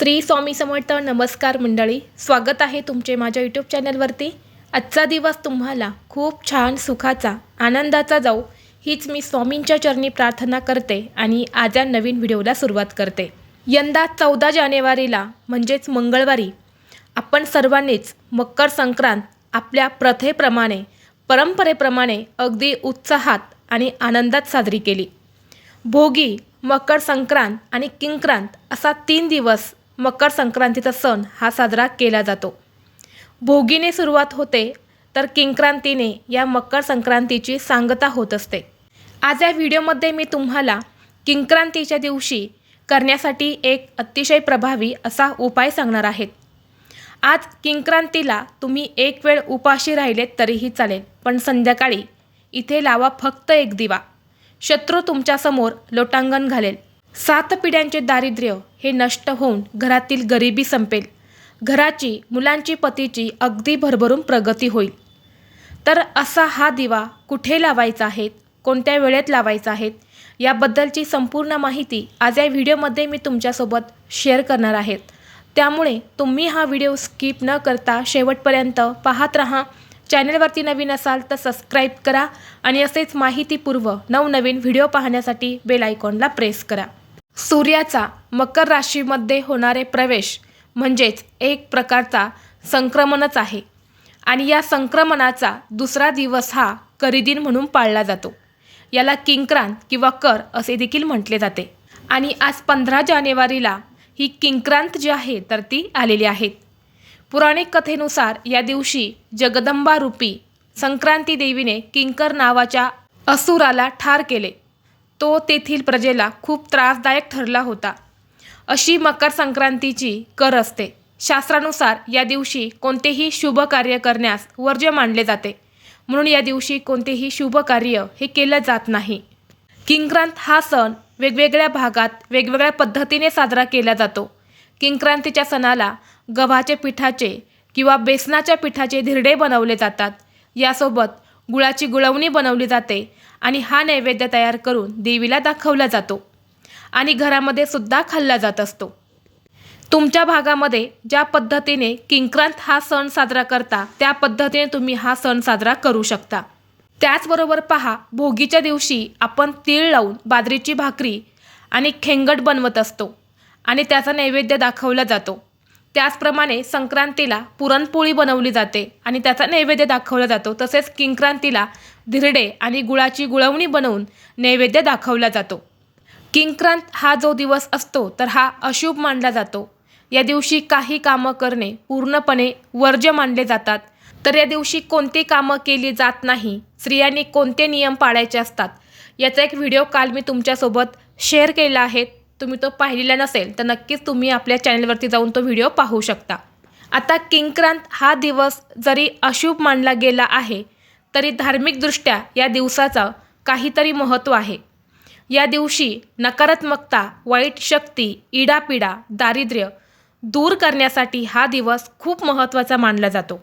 श्री स्वामी समर्थ नमस्कार मंडळी. स्वागत आहे तुमचे माझ्या यूट्यूब चॅनलवरती आजचा दिवस तुम्हाला खूप छान सुखाचा आनंदाचा जाऊ हीच मी स्वामींच्या चरणी प्रार्थना करते आणि आज या नवीन व्हिडिओला सुरुवात करते. यंदा चौदा जानेवारीला म्हणजेच मंगळवारी आपण सर्वांनीच मकर संक्रांत आपल्या प्रथेप्रमाणे परंपरेप्रमाणे अगदी उत्साहात आणि आनंदात साजरी केली. भोगी मकर संक्रांत आणि किंक्रांत असा तीन दिवस मकर संक्रांतीचा सण हा साजरा केला जातो. भोगीने सुरुवात होते तर किंक्रांतीने या मकर संक्रांतीची सांगता होत असते. आज या व्हिडिओमध्ये मी तुम्हाला किंक्रांतीच्या दिवशी करण्यासाठी एक अतिशय प्रभावी असा उपाय सांगणार आहेत आज किंक्रांतीला तुम्ही एक वेळ उपाशी राहिलेत तरीही चालेल पण संध्याकाळी इथे लावा फक्त एक दिवा. शत्रू तुमच्यासमोर लोटांगण घालेल. सात पिढ्यांचे दारिद्र्य हे नष्ट होऊन घरातील गरिबी संपेल. घराची मुलांची पतीची अगदी भरभरून प्रगती होईल. तर असा हा दिवा कुठे लावायचा आहे कोणत्या वेळेत लावायचा आहे याबद्दलची संपूर्ण माहिती आज या व्हिडिओमध्ये मी तुमच्यासोबत शेअर करणार आहेत. त्यामुळे तुम्ही हा व्हिडिओ स्किप न करता शेवटपर्यंत पाहत राहा. चॅनलवरती नवीन असाल तर सबस्क्राईब करा आणि असेच माहितीपूर्व नवनवीन व्हिडिओ पाहण्यासाठी बेल आयकॉनला प्रेस करा. सूर्याचा मकर राशीमध्ये होणारे प्रवेश म्हणजेच एक प्रकारचा संक्रमणच आहे. आणि या संक्रमणाचा दुसरा दिवस हा करिदिन म्हणून पाळला जातो. याला किंक्रांत किंवा कर असे देखील म्हटले जाते. आणि आज पंधरा जानेवारीला ही किंक्रांत जी आहे तर ती आलेली आहेत पुराणिक कथेनुसार या दिवशी जगदंबा रूपी संक्रांती देवीने किंकर नावाच्या असुराला ठार केले. तो तेथील प्रजेला खूप त्रासदायक ठरला होता. अशी मकर संक्रांतीची कर असते. शास्त्रानुसार या दिवशी कोणतेही शुभ कार्य करण्यास वर्ज्य मानले जाते. म्हणून या दिवशी कोणतेही शुभ कार्य हे केलं जात नाही. किंक्रांत हा सण वेगवेगळ्या भागात वेगवेगळ्या पद्धतीने साजरा केला जातो. किंक्रांतीच्या सणाला गव्हाचे पिठाचे किंवा बेसनाच्या पिठाचे धिरडे बनवले जातात. यासोबत गुळाची गुळवणी बनवली जाते आणि हा नैवेद्य तयार करून देवीला दाखवला जातो आणि घरामध्ये सुद्धा खाल्ला जात असतो. तुमच्या भागामध्ये ज्या पद्धतीने किंक्रांत हा सण साजरा करता त्या पद्धतीने तुम्ही हा सण साजरा करू शकता. त्याचबरोबर पहा भोगीच्या दिवशी आपण तीळ लावून बाजरीची भाकरी आणि खेंगट बनवत असतो आणि त्याचा नैवेद्य दाखवला जातो. त्याचप्रमाणे संक्रांतीला पुरणपोळी बनवली जाते आणि त्याचा नैवेद्य दाखवला जातो. तसेच किंक्रांतीला धिरडे आणि गुळाची गुळवणी बनवून नैवेद्य दाखवला जातो. किंक्रांत हा जो दिवस असतो तर हा अशुभ मानला जातो. या दिवशी काही कामं करणे पूर्णपणे वर्ज्य मानले जातात. तर या दिवशी कोणती कामं केली जात नाही स्त्रियांनी कोणते नियम पाळायचे असतात याचा एक व्हिडिओ काल मी तुमच्यासोबत शेअर केला आहे. तुम्ही तो पाहिलेला नसेल तर नक्कीच तुम्ही आपल्या चॅनलवरती जाऊन तो व्हिडिओ पाहू शकता. आता किंक्रांत हा दिवस जरी अशुभ मानला गेला आहे तरी धार्मिकदृष्ट्या या दिवसाचं काहीतरी महत्त्व आहे. या दिवशी नकारात्मकता वाईट शक्ती इडापिडा दारिद्र्य दूर करण्यासाठी हा दिवस खूप महत्त्वाचा मानला जातो.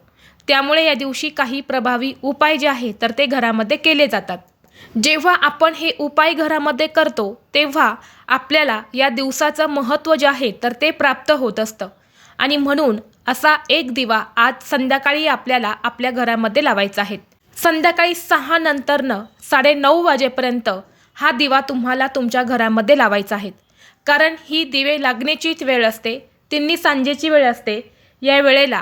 त्यामुळे या दिवशी काही प्रभावी उपाय जे आहे तर ते घरामध्ये केले जातात. जेव्हा आपण हे उपाय घरामध्ये करतो तेव्हा आपल्याला या दिवसाचं महत्त्व जे आहे तर ते प्राप्त होत असतं. आणि म्हणून असा एक दिवा आज संध्याकाळी आपल्याला आपल्या घरामध्ये लावायचा आहे. संध्याकाळी सहा नंतरनं साडेनऊ वाजेपर्यंत हा दिवा तुम्हाला तुमच्या घरामध्ये लावायचा आहे. कारण ही दिवे लागण्याचीच वेळ असते तिन्ही सांजेची वेळ असते. या वेळेला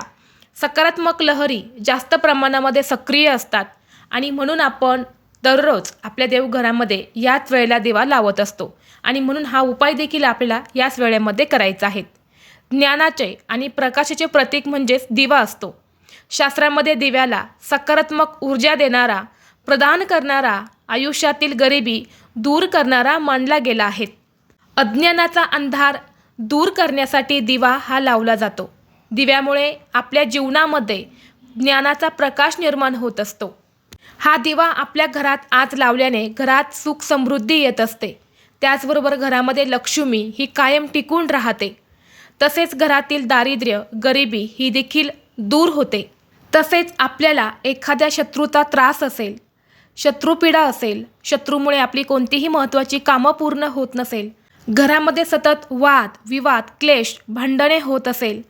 सकारात्मक लहरी जास्त प्रमाणामध्ये सक्रिय असतात. आणि म्हणून आपण दररोज आपल्या देवघरामध्ये याच वेळेला दिवा लावत असतो. आणि म्हणून हा उपाय देखील आपल्याला याच वेळेमध्ये करायचा आहे. ज्ञानाचे आणि प्रकाशाचे प्रतीक म्हणजेच दिवा असतो. शास्त्रामध्ये दिव्याला सकारात्मक ऊर्जा देणारा प्रदान करणारा आयुष्यातील गरिबी दूर करणारा मानला गेला आहे. अज्ञानाचा अंधार दूर करण्यासाठी दिवा हा लावला जातो. दिव्यामुळे आपल्या जीवनामध्ये ज्ञानाचा प्रकाश निर्माण होत असतो. हा दिवा आपल्या घरात आज लावल्याने घरात सुख समृद्धी येत असते. त्याचबरोबर घरामध्ये लक्ष्मी ही कायम टिकून राहते. तसेच घरातील दारिद्र्य गरिबी ही देखील दूर होते. तसेच आपल्याला एखाद्या शत्रूचा त्रास असेल शत्रूपीडा असेल शत्रूमुळे आपली कोणतीही महत्त्वाची कामं पूर्ण होत नसेल घरामध्ये सतत वाद विवाद क्लेश भांडणे होत असेल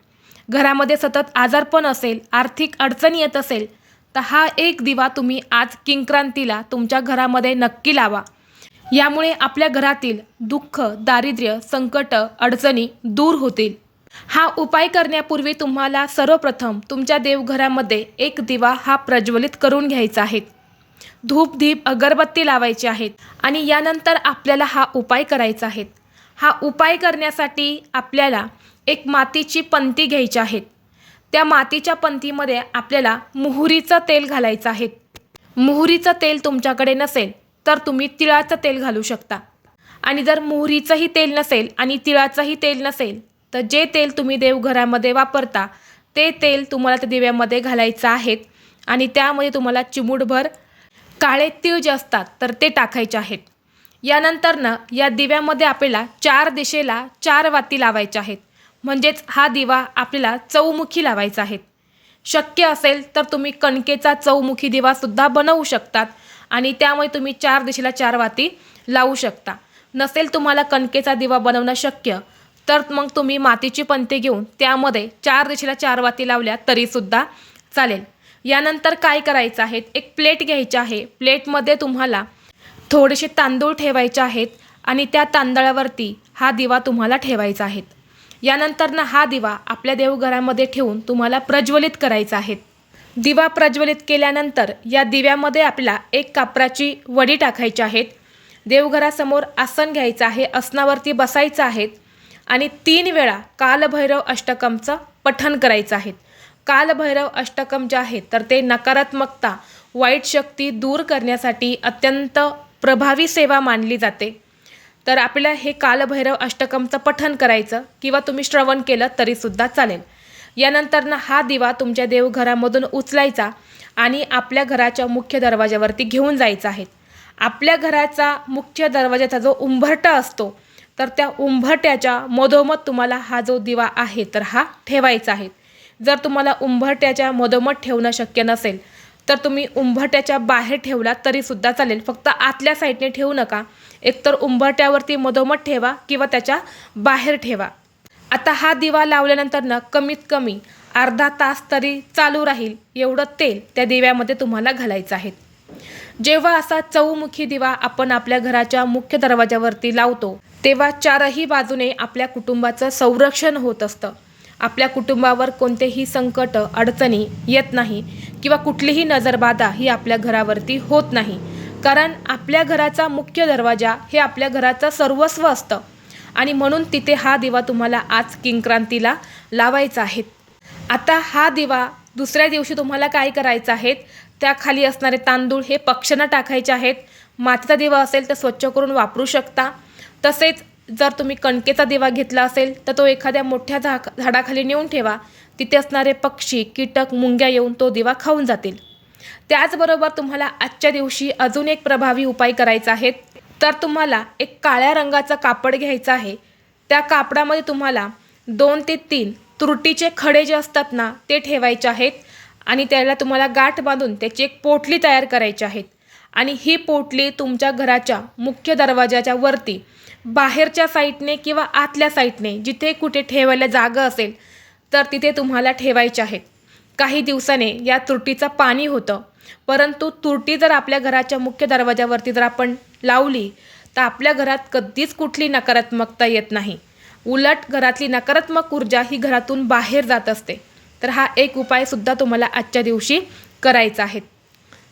घरामध्ये सतत आजारपण असेल आर्थिक अडचणी येत असेल तर हा एक दिवा तुम्ही आज किंक्रांतीला तुमच्या घरामध्ये नक्की लावा. यामुळे आपल्या घरातील दुःख दारिद्र्य संकट अडचणी दूर होतील. हा उपाय करण्यापूर्वी तुम्हाला सर्वप्रथम तुमच्या देवघरामध्ये एक दिवा हा प्रज्वलित करून घ्यायचा आहे. धूप धीप अगरबत्ती लावायची आहेत आणि यानंतर आपल्याला हा उपाय करायचा आहे. हा उपाय करण्यासाठी आपल्याला एक मातीची पंती घ्यायची आहेत त्या मातीच्या पंथीमध्ये आपल्याला मोहरीचं तेल घालायचं आहे. मोहरीचं तेल तुमच्याकडे नसेल तर तुम्ही तिळाचं तेल घालू शकता. आणि जर मोहरीचंही तेल नसेल आणि तिळाचंही तेल नसेल तर जे तेल तुम्ही देवघरामध्ये वापरता ते तेल तुम्हाला त्या दिव्यामध्ये घालायचं आहे आणि त्यामध्ये तुम्हाला चिमूटभर काळे तीळ जे असतात तर ते टाकायचे आहेत. यानंतर ना या दिव्यामध्ये आपल्याला चार दिशेला चार वाती लावायच्या आहेत. म्हणजेच हा दिवा आपल्याला चौमुखी लावायचा आहे. शक्य असेल तर तुम्ही कणकेचा चौमुखी दिवासुद्धा बनवू शकतात आणि त्यामुळे तुम्ही चार दिशेला चार वाती लावू शकता. नसेल तुम्हाला कणकेचा दिवा बनवणं शक्य तर मग तुम्ही मातीची पंते घेऊन त्यामध्ये चार दिशेला चार वाती लावल्या तरीसुद्धा चालेल. यानंतर काय करायचं आहे? एक प्लेट घ्यायची आहे. प्लेटमध्ये तुम्हाला थोडेसे तांदूळ ठेवायचे आहेत आणि त्या तांदळावरती हा दिवा तुम्हाला ठेवायचा आहे. यानंतर ना हा दिवा आपल्या देवघरामध्ये ठेवून तुम्हाला प्रज्वलित करायचा आहे. दिवा प्रज्वलित केल्यानंतर या दिव्यामध्ये आपल्याला एक कापराची वडी टाकायची आहेत. देवघरासमोर आसन घ्यायचं आहे आसनावरती बसायचं आहे आणि तीन वेळा कालभैरव अष्टकमचं पठन करायचं आहे कालभैरव अष्टकम जे आहे तर ते नकारात्मकता वाईट शक्ती दूर करण्यासाठी अत्यंत प्रभावी सेवा मानली जाते. तर आपल्याला हे कालभैरव अष्टकमचं पठन करायचं किंवा तुम्ही श्रवण केलं तरीसुद्धा चालेल. यानंतर ना हा दिवा तुमच्या देवघरामधून उचलायचा आणि आपल्या घराच्या मुख्य दरवाजावरती घेऊन जायचा आहे. आपल्या घराचा मुख्य दरवाजाचा जो उंभरटा असतो तर त्या उंभरट्याच्या मधोमध तुम्हाला हा जो दिवा आहे तर हा ठेवायचा आहे. जर तुम्हाला उंभरट्याच्या मधोमध ठेवणं शक्य नसेल तर तुम्ही उंबरट्याच्या बाहेर ठेवला तरीसुद्धा चालेल. फक्त आतल्या साईडने ठेवू नका. एकतर उंबरट्यावरती मधोमध ठेवा किंवा त्याच्या बाहेर ठेवा. आता हा दिवा लावल्यानंतर ना कमीत कमी अर्धा तास तरी चालू राहील. एवढं तेल त्या दिव्यामध्ये तुम्हाला घालायचं आहे. जेव्हा असा चौमुखी दिवा आपण आपल्या घराच्या मुख्य दरवाजावरती लावतो तेव्हा चारही बाजूने आपल्या कुटुंबाचं संरक्षण होत असतं. आपल्या कुटुंबावर कोणतेही संकट अडचणी येत नाही किंवा कुठलीही नजरबाधा ही आपल्या घरावरती होत नाही. कारण आपल्या घराचा मुख्य दरवाजा हे आपल्या घराचं सर्वस्व असतं. आणि म्हणून तिथे हा दिवा तुम्हाला आज किंक्रांतीला लावायचा आहे. आता हा दिवा दुसऱ्या दिवशी तुम्हाला काय करायचं आहेत त्याखाली असणारे तांदूळ हे पक्षांना टाकायचे आहेत. मातीचा दिवा असेल तर स्वच्छ करून वापरू शकता. तसेच जर तुम्ही कणकेचा दिवा घेतला असेल तर तो एखाद्या मोठ्या झा झाडाखाली नेऊन ठेवा. तिथे असणारे पक्षी कीटक मुंग्या येऊन तो दिवा खाऊन जातील. त्याचबरोबर तुम्हाला आजच्या दिवशी अजून एक प्रभावी उपाय करायचा आहे. तर तुम्हाला एक काळ्या रंगाचं कापड घ्यायचं आहे. त्या कापडामध्ये तुम्हाला दोन ते तीन तुरटीचे खडे जे असतात ना ते ठेवायचे आहेत. आणि त्याला तुम्हाला गाठ बांधून त्याची एक पोटली तयार करायची आहेत आणि ही पोटली तुमच्या घराच्या मुख्य दरवाजाच्या वरती बाहेरच्या साईडने किंवा आतल्या साईडने जिथे कुठे ठेवायला जागा असेल तर तिथे तुम्हाला ठेवायचे आहेत काही दिवसाने या तुरटीचं पाणी होतं. परंतु तुरटी जर आपल्या घराच्या मुख्य दरवाजावरती जर आपण लावली तर आपल्या घरात कधीच कुठली नकारात्मकता येत नाही. उलट घरातली नकारात्मक ऊर्जा ही घरातून बाहेर जात असते. तर हा एक उपायसुद्धा तुम्हाला आजच्या दिवशी करायचा आहे.